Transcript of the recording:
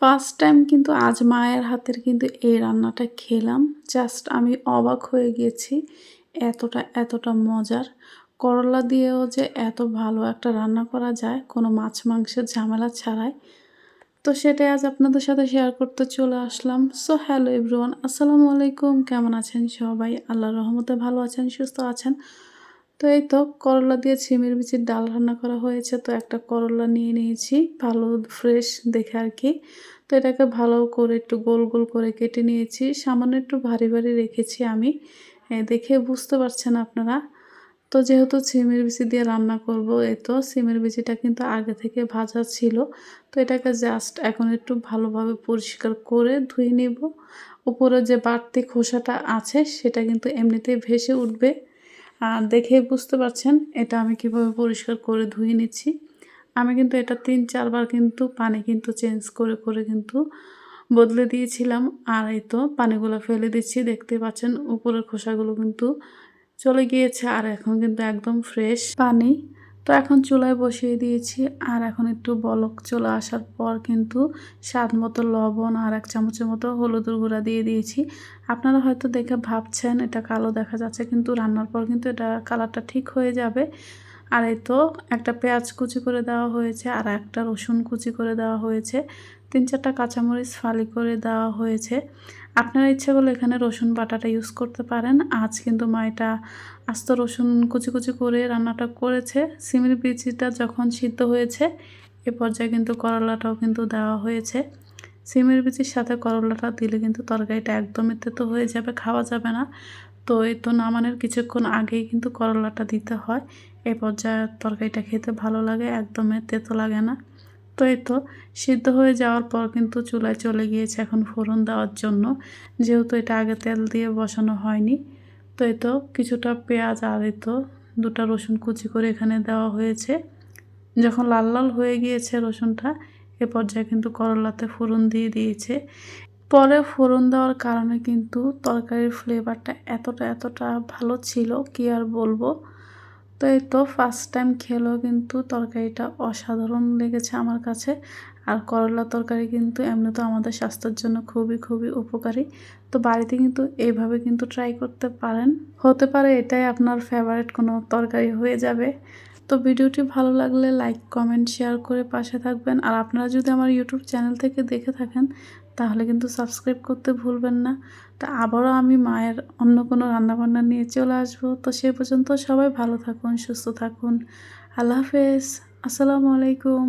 First time কিন্তু আজ মায়ের হাতের কিন্তু এই রান্নাটা খেলাম। জাস্ট আমি অবাক হয়ে গিয়েছি এতটা এতটা মজার। করলা দিয়েও যে এত ভালো একটা রান্না করা যায়, কোনো মাছ মাংসের ঝামেলা ছাড়াই। তো সেটাই আজ আপনাদের সাথে শেয়ার করতে চলে আসলাম। সো হ্যালো এভরিওয়ান আসসালামু আলাইকুম। কেমন আছেন সবাই? আল্লাহর রহমতে ভালো আছেন, সুস্থ আছেন? তো এই তো করলা দিয়ে ছিমের বিচির ডাল রান্না করা হয়েছে। তো একটা করলা নিয়ে নিয়েছি, ভালো ফ্রেশ দেখে আর কি। তো এটাকে ভালো করে একটু গোল গোল করে কেটে নিয়েছি। সামান্য একটু ভারী ভারী রেখেছি আমি। দেখে বুঝতে পারছেন আপনারা। তো যেহেতু সিমের বিচি দিয়ে রান্না করব এই তো সিমের বিচিটা কিন্তু আগে থেকে ভাজা ছিল। তো এটাকে জাস্ট এখন একটু ভালোভাবে পরিষ্কার করে ধুয়ে নিব। উপরে যে বাড়তি খোসাটা আছে, সেটা কিন্তু এমনিতেই ভেসে উঠবে। আর দেখে বুঝতে পারছেন, এটা আমি কীভাবে পরিষ্কার করে ধুয়ে নিচ্ছি। আমি কিন্তু এটা তিন চারবার কিন্তু পানি কিন্তু চেঞ্জ করে করে কিন্তু বদলে দিয়েছিলাম। আর এই তো পানিগুলো ফেলে দিচ্ছি, দেখতে পাচ্ছেন উপরের খোসাগুলো কিন্তু চলে গিয়েছে। আর এখন কিন্তু একদম ফ্রেশ পানি তো এখন চুলায় বসিয়ে দিয়েছি আর এখন একটু বলক চলে আসার পর কিন্তু স্বাদ মতো লবণ আর এক চামচের মতো হলুদের গুঁড়া দিয়ে দিয়েছি। আপনারা হয়তো দেখে ভাবছেন এটা কালো দেখা যাচ্ছে কিন্তু রান্নার পর কিন্তু এটা কালারটা ঠিক হয়ে যাবে। আর এই তো, একটা পেঁয়াজ কুচি করে দেওয়া হয়েছে আর একটা রসুন কুচি করে দেওয়া হয়েছে। তিন চারটা কাঁচামরিচ ফালি করে দেওয়া হয়েছে। আপনারা ইচ্ছা করলে এখানে রসুন বাটাটা ইউজ করতে পারেন। আজ কিন্তু মা এটা আস্ত রসুন কুচি কুচি করে রান্নাটা করেছে। সিমের বিচিটা যখন সিদ্ধ হয়েছে, এ পর্যায়ে কিন্তু করলাটাও কিন্তু দেওয়া হয়েছে। সিমের বিচির সাথে করলাটা দিলে কিন্তু তরকারিটা একদমই তেতো হয়ে যাবে, খাওয়া যাবে না। তো এই তো নামানোর কিছুক্ষণ আগেই কিন্তু করলাটা দিতে হয়। এই পর্যায়ে তরকারিটা খেতে ভালো লাগে একদমই তেতো লাগে না। তো এই তো সিদ্ধ হয়ে যাওয়ার পর কিন্তু চুলায় চলে গিয়েছে এখন ফোড়ন দেওয়ার জন্য। যেহেতু এটা আগে তেল দিয়ে বসানো হয়নি। তো এই তো কিছুটা পেঁয়াজ আর এই তো দুটা রসুন কুচি করে এখানে দেওয়া হয়েছে। যখন লাল লাল হয়ে গিয়েছে রসুনটা, এ পর্যায়ে কিন্তু করলাতে ফোড়ন দিয়ে দিয়েছে। পরে ফোড়ন দেওয়ার কারণে কিন্তু তরকারির ফ্লেভারটা এতটা এতটা ভালো ছিল, কি আর বলব? তো এই তো ফার্স্ট টাইম খেলেও কিন্তু তরকারিটা অসাধারণ লেগেছে আমার কাছে। আর করলা তরকারি কিন্তু এমনি তো আমাদের স্বাস্থ্যের জন্য খুবই খুবই উপকারী। তো বাড়িতে কিন্তু এইভাবে কিন্তু ট্রাই করতে পারেন। হতে পারে এটাই আপনার ফেভারিট কোনো তরকারি হয়ে যাবে। তো ভিডিওটি ভালো লাগলে লাইক কমেন্ট শেয়ার করে পাশে থাকবেন। আর আপনারা যদি আমার ইউটিউব চ্যানেল থেকে দেখে থাকেন, তাহলে কিন্তু সাবস্ক্রাইব করতে ভুলবেন না। তা আবারও আমি মায়ের অন্য কোনো রান্নাবান্না নিয়ে চলে আসব। তো সে পর্যন্ত সবাই ভালো থাকুন, সুস্থ থাকুন। আল্লাহ হাফেজ। আসসালামু আলাইকুম।